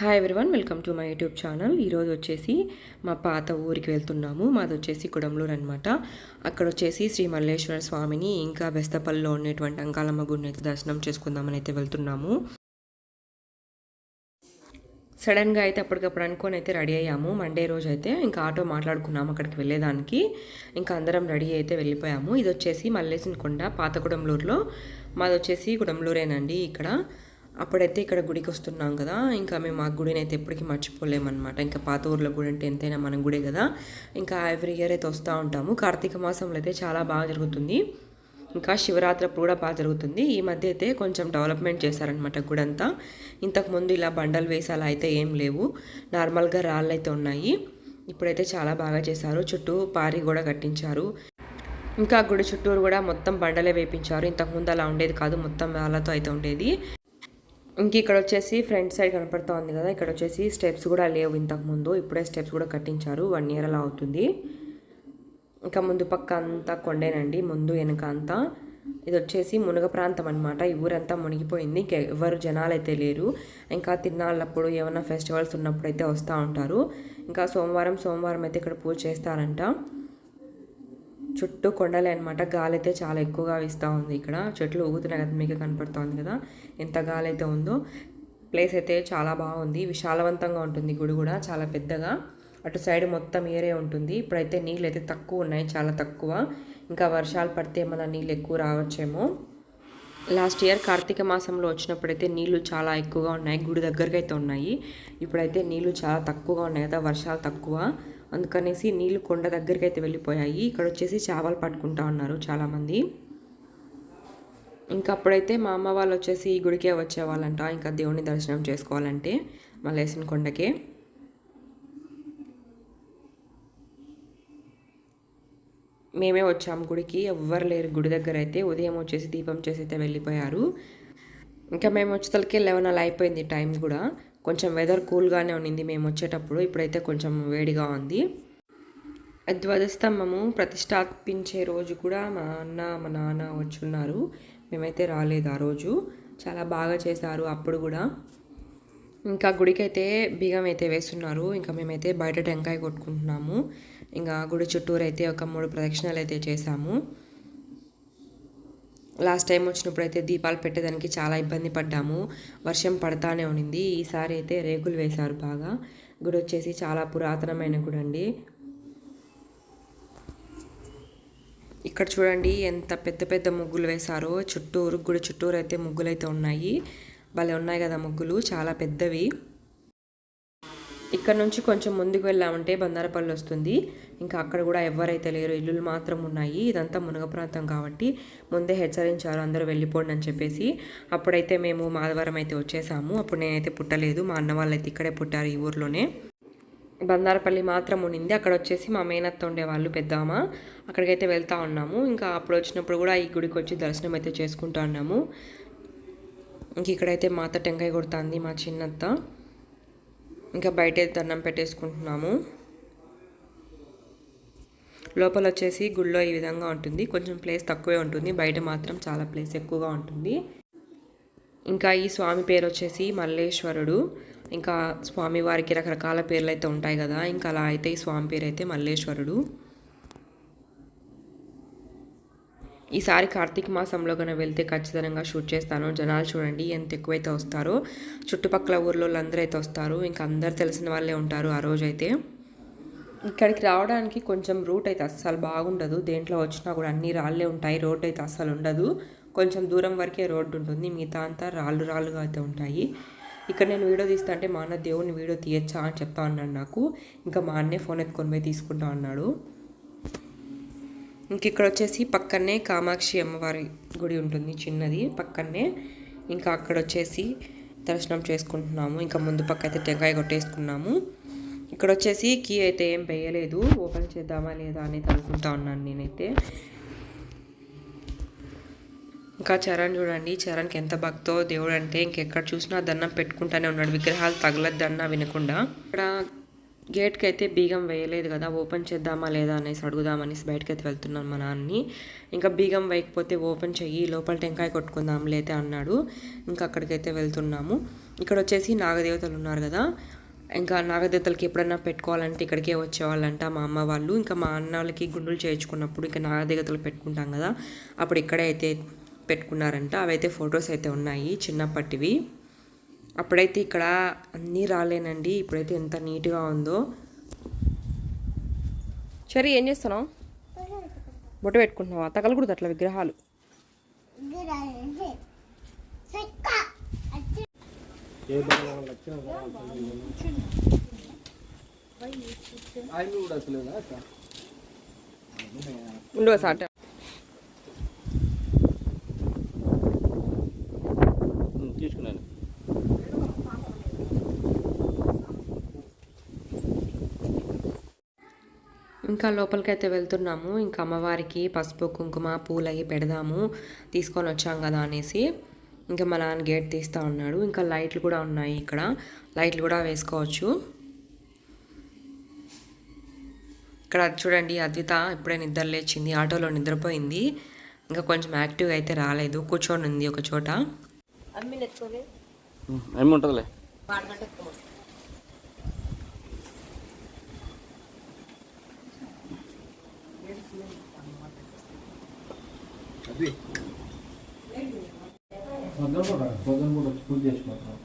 Hi everyone welcome to my YouTube channel ఈరోజు వచ్చేసి మా పాత ఊరికి వెళ్తున్నాము. మాది వచ్చేసి కుడంలూరు అనమాట అక్కడ వచ్చేసి శ్రీ మల్లేశ్వర స్వామిని ఇంకా బెస్తపల్లిలో ఉండేటువంటి అంకాలమ్మ గుడిని అయితే దర్శనం చేసుకుందామని అయితే వెళ్తున్నాము. సడన్గా అయితే అప్పటికప్పుడు అనుకొని అయితే రెడీ అయ్యాము. మండే రోజు అయితే ఇంకా ఆటో మాట్లాడుకున్నాము అక్కడికి వెళ్ళేదానికి. ఇంకా అందరం రెడీ అయితే వెళ్ళిపోయాము. ఇది వచ్చేసి మల్లేసిన కొండ పాత కుడంలూరులో మాది వచ్చేసి కుడంలూరేనండి ఇక్కడ. అప్పుడైతే ఇక్కడ గుడికి వస్తున్నాం కదా ఇంకా మేము ఆ గుడిని అయితే ఎప్పటికీ మర్చిపోలేమన్నమాట. ఇంకా పాత ఊర్లో గుడి అంటే ఎంతైనా మన గుడే కదా. ఇంకా ఎవ్రీ ఇయర్ అయితే వస్తూ ఉంటాము. కార్తీక మాసంలో అయితే చాలా బాగా జరుగుతుంది. ఇంకా శివరాత్రి అప్పుడు కూడా బాగా జరుగుతుంది. ఈ మధ్య అయితే కొంచెం డెవలప్మెంట్ చేశారనమాట గుడంతా. ఇంతకుముందు ఇలా బండలు వేసి అలా అయితే ఏం లేవు. నార్మల్గా రాళ్ళు అయితే ఉన్నాయి. ఇప్పుడైతే చాలా బాగా చేశారు. చుట్టూ పారి కూడా కట్టించారు. ఇంకా గుడి చుట్టూరు కూడా మొత్తం బండలే వేపించారు. ఇంతకుముందు అలా ఉండేది కాదు. మొత్తం రాళ్ళతో అయితే ఉండేది. ఇంక ఇక్కడ వచ్చేసి ఫ్రంట్ సైడ్ కనపడుతుంది కదా ఇక్కడ వచ్చేసి స్టెప్స్ కూడా లేవు ఇంతకుముందు ఇప్పుడే స్టెప్స్ కూడా కట్టించారు. వన్ ఇయర్ అలా అవుతుంది. ఇంకా ముందు పక్క అంతా కొండేనండి. ముందు వెనుక అంతా. ఇది వచ్చేసి మునగ ప్రాంతం అనమాట ఈ ఊరంతా మునిగిపోయింది. ఇంక ఎవరు జనాలు అయితే లేరు. ఇంకా తిన్నాళ్ళప్పుడు ఏమైనా ఫెస్టివల్స్ ఉన్నప్పుడు అయితే వస్తూ ఉంటారు. ఇంకా సోమవారం సోమవారం అయితే ఇక్కడ పూజ చేస్తారంట. చుట్టూ కొండలే అనమాట గాలి అయితే చాలా ఎక్కువగా వీస్తూ ఉంది ఇక్కడ. చెట్లు ఊగుతున్నాయి కదా మీకు కనపడుతుంది కదా. ఎంత గాలి అయితే ఉందో. ప్లేస్ అయితే చాలా బాగుంది. విశాలవంతంగా ఉంటుంది గుడి కూడా చాలా పెద్దగా. అటు సైడ్ మొత్తం ఏరే ఉంటుంది. ఇప్పుడైతే నీళ్ళు అయితే తక్కువ ఉన్నాయి చాలా తక్కువ. ఇంకా వర్షాలు పడితే ఏమైనా నీళ్ళు ఎక్కువ రావచ్చేమో. లాస్ట్ ఇయర్ కార్తీక మాసంలో వచ్చినప్పుడైతే నీళ్ళు చాలా ఎక్కువగా ఉన్నాయి. గుడి దగ్గరకు అయితే ఉన్నాయి. ఇప్పుడైతే నీళ్ళు చాలా తక్కువగా ఉన్నాయి కదా వర్షాలు తక్కువ. అందుకనేసి నీళ్ళు కొండ దగ్గరికి అయితే వెళ్ళిపోయాయి. ఇక్కడ వచ్చేసి చేపలు పట్టుకుంటా ఉన్నారు చాలామంది. ఇంకా అప్పుడైతే మా అమ్మ వాళ్ళు వచ్చేసి ఈ గుడికే వచ్చేవాళ్ళంట. ఇంకా దేవుని దర్శనం చేసుకోవాలంటే మలేసిన కొండకే. మేమే వచ్చాము గుడికి. ఎవ్వరు లేరు గుడి దగ్గర అయితే ఉదయం వచ్చేసి దీపం చేసి అయితే వెళ్ళిపోయారు. ఇంకా మేము వచ్చేసరికి లెవెన్ అలా అయిపోయింది టైం కూడా. కొంచెం వెదర్ కూల్గానే ఉన్నింది మేము వచ్చేటప్పుడు. ఇప్పుడైతే కొంచెం వేడిగా ఉంది. ధ్వజస్తంభము ప్రతిష్టాపించే రోజు కూడా మా అన్న మా నాన్న వచ్చున్నారు. మేమైతే రాలేదు ఆ రోజు. చాలా బాగా చేశారు అప్పుడు కూడా. ఇంకా గుడికైతే బియ్యం అయితే వేస్తున్నారు. ఇంకా మేమైతే బయట టెంకాయ కొట్టుకుంటున్నాము. ఇంకా గుడి చుట్టూరు అయితే ఒక మూడు ప్రదక్షిణలు అయితే చేశాము. లాస్ట్ టైం వచ్చినప్పుడు అయితే దీపాలు పెట్టేదానికి చాలా ఇబ్బంది పడ్డాము. వర్షం పడతానే ఉండింది ఈసారి అయితే రేకులు వేశారు బాగా. గుడి వచ్చేసి చాలా పురాతనమైన గుడి అండి. ఇక్కడ చూడండి ఎంత పెద్ద పెద్ద ముగ్గులు వేశారో. చుట్టూరు గుడి చుట్టూరు అయితే ముగ్గులు అయితే ఉన్నాయి. భలే ఉన్నాయి కదా ముగ్గులు. చాలా పెద్దవి. ఇక్కడ నుంచి కొంచెం ముందుకు వెళ్ళామంటే బందారపల్లి వస్తుంది. ఇంకా అక్కడ కూడా ఎవరైతే లేరు ఇల్లులు మాత్రం ఉన్నాయి. ఇదంతా మునగ ప్రాంతం కాబట్టి ముందే హెచ్చరించారు అందరూ వెళ్ళిపోండి అని చెప్పేసి. అప్పుడైతే మేము మాధవరం అయితే వచ్చేసాము. అప్పుడు నేనైతే పుట్టలేదు. మా అన్న వాళ్ళు అయితే ఇక్కడే పుట్టారు ఈ ఊర్లోనే. బందారపల్లి మాత్రం ఉండింది అక్కడ వచ్చేసి మా మేనత్త ఉండేవాళ్ళు పెద్దమ్మ. అక్కడికైతే వెళ్తూ ఉన్నాము. ఇంకా అప్పుడు వచ్చినప్పుడు కూడా ఈ గుడికి వచ్చి దర్శనం అయితే చేసుకుంటా ఉన్నాము. ఇంక ఇక్కడైతే మాత టెంకాయ కొడుతుంది మా చిన్నత్త. ఇంకా బయట దండం పెట్టేసుకుంటున్నాము. లోపల వచ్చేసి గుళ్ళో ఈ విధంగా ఉంటుంది. కొంచెం ప్లేస్ తక్కువే ఉంటుంది. బయట మాత్రం చాలా ప్లేస్ ఎక్కువగా ఉంటుంది. ఇంకా ఈ స్వామి పేరు వచ్చేసి మల్లేశ్వరుడు. ఇంకా స్వామి వారికి రకరకాల పేర్లు అయితే ఉంటాయి కదా. ఇంకా అలా అయితే ఈ స్వామి పేరు అయితే మల్లేశ్వరుడు. ఈసారి కార్తీక మాసంలో కనుక వెళ్తే ఖచ్చితంగా షూట్ చేస్తాను. జనాలు చూడండి ఎంత ఎక్కువైతే వస్తారో. చుట్టుపక్కల ఊర్లో అందరూ అయితే వస్తారు. ఇంకా అందరు తెలిసిన వాళ్ళే ఉంటారు ఆ రోజైతే. ఇక్కడికి రావడానికి కొంచెం రూట్ అయితే అస్సలు బాగుండదు. దేంట్లో వచ్చినా కూడా అన్ని రాళ్ళే ఉంటాయి. రోడ్ అయితే అస్సలు ఉండదు. కొంచెం దూరం వరకే రోడ్డు ఉంటుంది. మిగతా అంతా రాళ్ళు రాళ్ళుగా అయితే ఉంటాయి. ఇక్కడ నేను వీడియో తీస్తా అంటే మా అన్న దేవుని వీడియో తీయచ్చా అని చెప్తా అన్నాడు నాకు. ఇంకా మా అన్నే ఫోన్ ఎత్తుకొని పోయి తీసుకుంటా అన్నాడు. ఇంక ఇక్కడ వచ్చేసి పక్కనే కామాక్షి అమ్మవారి గుడి ఉంటుంది. చిన్నది పక్కనే. ఇంకా అక్కడ వచ్చేసి దర్శనం చేసుకుంటున్నాము. ఇంకా ముందు పక్క అయితే టెంకాయ కొట్టేసుకున్నాము. ఇక్కడ వచ్చేసి కీ అయితే ఏం వేయలేదు. ఓపెన్ చేద్దామా లేదా అనేది అనుకుంటా ఉన్నాను నేనైతే. ఇంకా చరణ్ చూడండి. చరణ్కి ఎంత భక్తో దేవుడు అంటే ఇంకెక్కడ చూసినా దండం పెట్టుకుంటానే ఉన్నాడు. విగ్రహాలు తగలద్దన్నా వినకుండా. ఇక్కడ గేట్కి అయితే బీగం వేయలేదు కదా. ఓపెన్ చేద్దామా లేదా అనేసి అడుగుదామనేసి బయటకి అయితే వెళ్తున్నాను మా నాన్నని. ఇంకా బీగం వేయకపోతే ఓపెన్ చెయ్యి లోపల టెంకాయ కొట్టుకుందాం లేతే అన్నాడు. ఇంకా అక్కడికైతే వెళ్తున్నాము. ఇక్కడ వచ్చేసి నాగదేవతలు ఉన్నారు కదా. ఇంకా నాగదేవతలకి ఎప్పుడైనా పెట్టుకోవాలంటే ఇక్కడికే వచ్చేవాళ్ళంట మా అమ్మ వాళ్ళు. ఇంకా మా అన్న వాళ్ళకి గుండులు చేయించుకున్నప్పుడు ఇంకా నాగదేవతలు పెట్టుకుంటాం కదా అప్పుడు ఇక్కడే అయితే పెట్టుకున్నారంట. అవైతే ఫొటోస్ అయితే ఉన్నాయి చిన్నప్పటివి. అప్పుడైతే ఇక్కడ అన్నీ రాలేనండి. ఇప్పుడైతే ఎంత నీట్గా ఉందో. సరే ఏం చేస్తున్నావు? బొట్టు పెట్టుకుంటున్నావా? తగలకూడదు అట్లా విగ్రహాలు. ఉండవు సాట తీసుకున్నాను ఇంకా లోపలికైతే వెళ్తున్నాము. ఇంకా అమ్మవారికి పసుపు కుంకుమ పూలు అవి పెడదాము. తీసుకొని వచ్చాం కదా అనేసి. ఇంకా మా నాన్న గేట్ తీస్తూ ఉన్నాడు. ఇంకా లైట్లు కూడా ఉన్నాయి ఇక్కడ. లైట్లు కూడా వేసుకోవచ్చు. ఇక్కడ చూడండి అద్విత ఇప్పుడే నిద్ర లేచింది ఆటోలో నిద్రపోయింది. ఇంకా కొంచెం యాక్టివ్గా అయితే రాలేదు. కూర్చొని ఉంది ఒక చోట. ఉంటుందిలే? పొద్దున పూట పొద్దున పూట వచ్చి పూజ చేసుకుంటాం.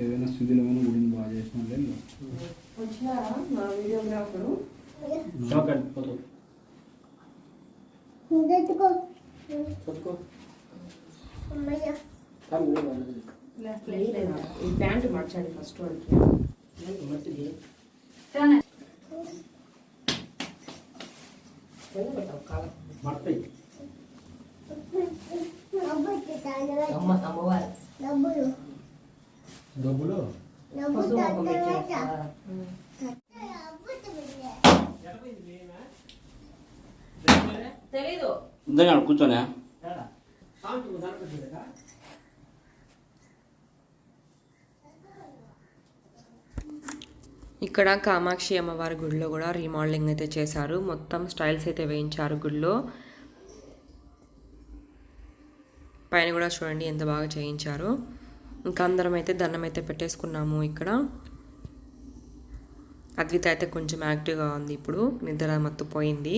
ఏదైనా శుద్ధిలమైన గుడిని బాగా చేసిన లేదు అండి పోతాం ఈ ప్యాంటు మార్చండి ఫస్ట్ done it. ఇక్కడ కామాక్షి అమ్మవారి గుడిలో కూడా రీమోడలింగ్ అయితే చేశారు. మొత్తం స్టైల్స్ అయితే వేయించారు గుడిలో. పైన కూడా చూడండి ఎంత బాగా చేయించారు. ఇంకా అందరం అయితే దండం అయితే పెట్టేసుకున్నాము ఇక్కడ. అద్విత అయితే కొంచెం యాక్టివ్గా ఉంది ఇప్పుడు. నిద్ర మత్తు పోయింది.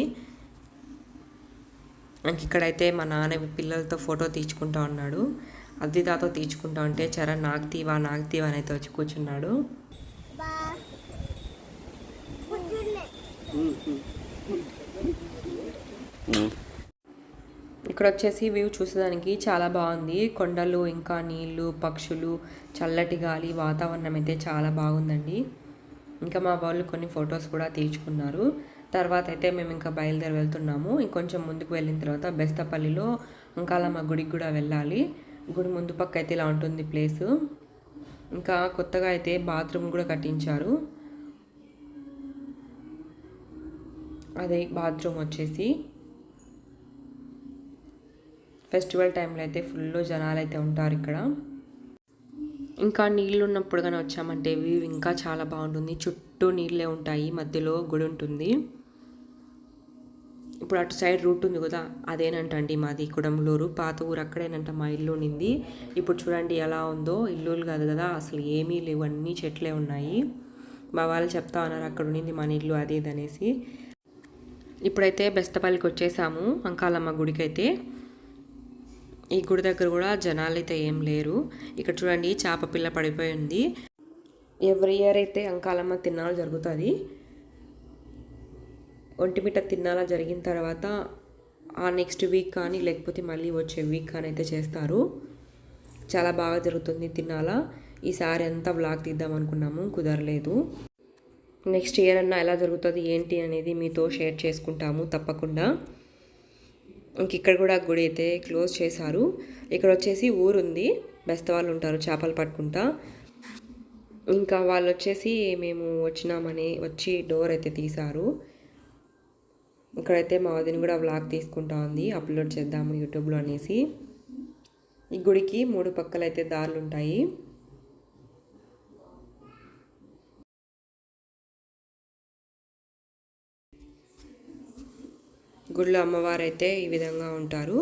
ఇంక ఇక్కడైతే మా నాన్న పిల్లలతో ఫోటో తీర్చుకుంటా ఉన్నాడు. అద్వితాతో తీర్చుకుంటా ఉంటే చరణ్ నాకు తీవా నాకు తీవా అని అయితే వచ్చి కూర్చున్నాడు. ఇక్కడ వచ్చేసి వ్యూ చూసేదానికి చాలా బాగుంది. కొండలు ఇంకా నీళ్ళు పక్షులు చల్లటి గాలి వాతావరణం అయితే చాలా బాగుందండి. ఇంకా మా వాళ్ళు కొన్ని ఫొటోస్ కూడా తీర్చుకున్నారు. తర్వాత అయితే మేము ఇంకా బయలుదేరి వెళ్తున్నాము. ఇంకొంచెం ముందుకు వెళ్ళిన తర్వాత బెస్తపల్లిలో అంకాలమ్మ గుడికి కూడా వెళ్ళాలి. గుడి ముందు పక్క అయితే ఇలా ఉంటుంది ప్లేసు. ఇంకా కొత్తగా అయితే బాత్రూమ్ కూడా కట్టించారు. అదే బాత్రూమ్ వచ్చేసి. ఫెస్టివల్ టైంలో అయితే ఫుల్ జనాలు అయితే ఉంటారు ఇక్కడ. ఇంకా నీళ్ళు ఉన్నప్పుడు కానీ వచ్చామంటే వ్యూ ఇంకా చాలా బాగుంటుంది. చుట్టూ నీళ్ళే ఉంటాయి. మధ్యలో గుడి ఉంటుంది. ఇప్పుడు అటు సైడ్ రూట్ ఉంది కదా అదేనంటండి మాది కుడంలూరు పాత ఊరు అక్కడేనంట మా ఇల్లు ఉండింది. ఇప్పుడు చూడండి ఎలా ఉందో ఇల్లులు కాదు కదా అసలు ఏమీ లేవు. అన్నీ చెట్లే ఉన్నాయి. మా వాళ్ళు చెప్తా ఉన్నారు అక్కడ ఉండింది మన ఇల్లు అదేదనేసి ఇది అనేసి. ఇప్పుడైతే బెస్తపల్లికి వచ్చేసాము అంకాలమ్మ గుడికి అయితే ఈ గుడి దగ్గర కూడా జనాలు అయితే ఏం లేరు. ఇక్కడ చూడండి చేప పిల్ల పడిపోయి ఉంది. ఎవ్రీ ఇయర్ అయితే అంకాలమ్మ తిన్నాలు జరుగుతుంది ఒంటిమిట తిన్నాల జరిగిన తర్వాత ఆ నెక్స్ట్ వీక్ కానీ లేకపోతే మళ్ళీ వచ్చే వీక్ కానీ అయితే చేస్తారు. చాలా బాగా జరుగుతుంది తిన్నాల. ఈసారి అంతా వ్లాగ్ తీద్దాం అనుకున్నాము కుదరలేదు. నెక్స్ట్ ఇయర్ అన్నా ఎలా జరుగుతుంది ఏంటి అనేది మీతో షేర్ చేసుకుంటాము తప్పకుండా. ఇంక ఇక్కడ కూడా గుడి అయితే క్లోజ్ చేశారు. ఇక్కడ వచ్చేసి ఊరుంది. బెస్త వాళ్ళు ఉంటారు చేపలు పట్టుకుంటా. ఇంకా వాళ్ళు వచ్చేసి మేము వచ్చినామని వచ్చి డోర్ అయితే తీశారు. ఇక్కడైతే మా వదిన కూడా వ్లాగ్ తీసుకుంటా ఉంది అప్లోడ్ చేద్దాము యూట్యూబ్లో అనేసి. ఈ గుడికి మూడు పక్కలైతే దారులు ఉంటాయి గుళ్ళో అమ్మవారు అయితే ఈ విధంగా ఉంటారు.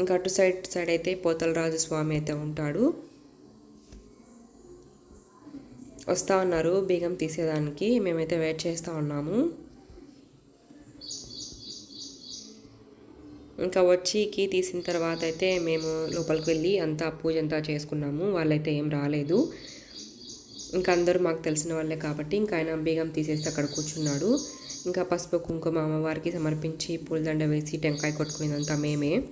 ఇంకా అటు సైడ్ సైడ్ అయితే పోతలరాజు స్వామి అయితే ఉంటాడు. వస్తూ ఉన్నారు బీగం తీసేదానికి. మేమైతే వెయిట్ చేస్తూ ఉన్నాము. ఇంకా వచ్చి కీ తీసిన తర్వాత అయితే మేము లోపలికి వెళ్ళి అంతా పూజ అంతా చేసుకున్నాము. వాళ్ళైతే ఏం రాలేదు. ఇంకా అందరూ మాకు తెలిసిన వాళ్ళే కాబట్టి ఇంకా ఆయన బీగం తీసేసి అక్కడ కూర్చున్నాడు. ఇంకా పసుపు కుంకుమ అమ్మవారికి సమర్పించి పూలదండ వేసి టెంకాయ కొట్టుకునేదంతా మేమే.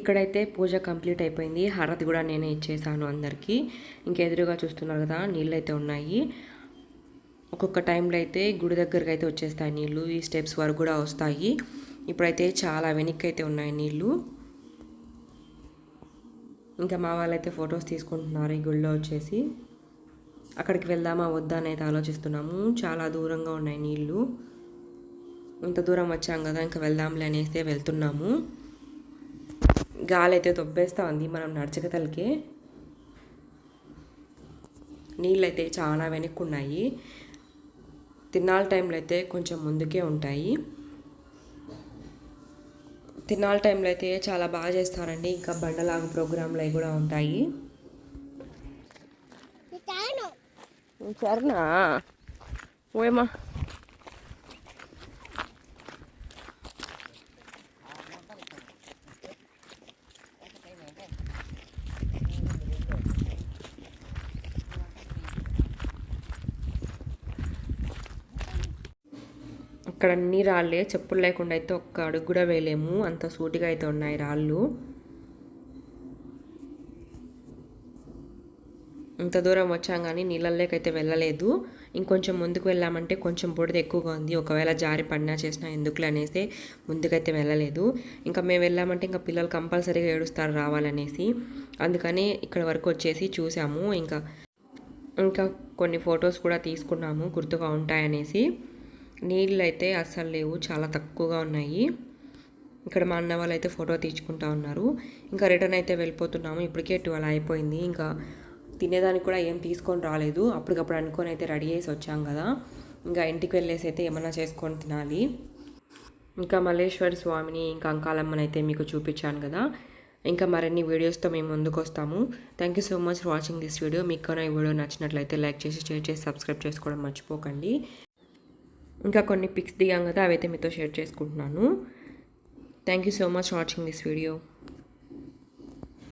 ఇక్కడైతే పూజ కంప్లీట్ అయిపోయింది. హారతి కూడా నేనే ఇచ్చేసాను అందరికీ. ఇంకెదురుగా చూస్తున్నారు కదా నీళ్ళు అయితే ఉన్నాయి. ఒక్కొక్క టైంలో అయితే గుడి దగ్గరకు అయితే వచ్చేస్తాయి నీళ్ళు. ఈ స్టెప్స్ వరకు కూడా వస్తాయి. ఇప్పుడైతే చాలా వెనక్కి అయితే ఉన్నాయి నీళ్ళు. ఇంకా మా వాళ్ళైతే ఫొటోస్ తీసుకుంటున్నారు ఈ గుళ్ళో వచ్చేసి. అక్కడికి వెళ్దామా వద్దా అని అయితే ఆలోచిస్తున్నాము. చాలా దూరంగా ఉన్నాయి నీళ్ళు. ఇంత దూరం వచ్చాం కదా ఇంకా వెళ్దాంలే అనేసి వెళ్తున్నాము. గాలి అయితే దొబ్బేస్తూ ఉంది మనం నడచగతలకే నీళ్ళు అయితే చాలా వెనక్కి ఉన్నాయి తిన్నాల టైంలో అయితే కొంచెం ముందుకే ఉంటాయి. తిన్నాల టైంలో అయితే చాలా బాగా చేస్తారండి. ఇంకా బండలాగు ప్రోగ్రాంలు అవి కూడా ఉంటాయి. సరేనా ఓయమ్మా. అక్కడ అన్ని రాళ్ళే చెప్పులు లేకుండా అయితే ఒక్క అడుగు కూడా వేయలేము అంత సూటిగా అయితే ఉన్నాయి రాళ్ళు ఇంత దూరం వచ్చాం కానీ నీళ్ళల్లోకైతే వెళ్ళలేదు ఇంకొంచెం ముందుకు వెళ్ళామంటే కొంచెం బుడద ఎక్కువగా ఉంది ఒకవేళ జారి పడినా చేసినా ఎందుకులే అనేసి ముందుకైతే వెళ్ళలేదు ఇంకా మేము వెళ్ళామంటే ఇంకా పిల్లలు కంపల్సరీగా ఏడుస్తారు రావాలనేసి అందుకని ఇక్కడ వరకు వచ్చేసి చూసాము ఇంకా ఇంకా కొన్ని ఫొటోస్ కూడా తీసుకున్నాము గుర్తుగా ఉంటాయనేసి నీళ్ళు అయితే అస్సలు లేవు చాలా తక్కువగా ఉన్నాయి. ఇక్కడ మా అన్న వాళ్ళు అయితే ఫోటో తీసుకుంటా ఉన్నారు. ఇంకా రిటర్న్ అయితే వెళ్ళిపోతున్నాము. ఇప్పటికే ట్వెల్వ్ అయిపోయింది. ఇంకా తినేదానికి కూడా ఏం తీసుకొని రాలేదు. అప్పటికప్పుడు అనుకొని అయితే రెడీ చేసి వచ్చాం కదా. ఇంకా ఇంటికి వెళ్ళేసి అయితే ఏమన్నా చేసుకొని తినాలి. ఇంకా మల్లేశ్వర స్వామిని ఇంకా అంకాలమ్మని అయితే మీకు చూపించాను కదా. ఇంకా మరిన్ని వీడియోస్తో మేము ముందుకు వస్తాము. Thank you so much for watching this video మీకు ఈ వీడియో నచ్చినట్లయితే లైక్ చేసి షేర్ చేసి సబ్స్క్రైబ్ చేసుకోవడం మర్చిపోకండి. ఇంకా కొన్ని పిక్స్ దిగాం కదా అవైతే మీతో షేర్ చేసుకుంటున్నాను. Thank you so much watching this video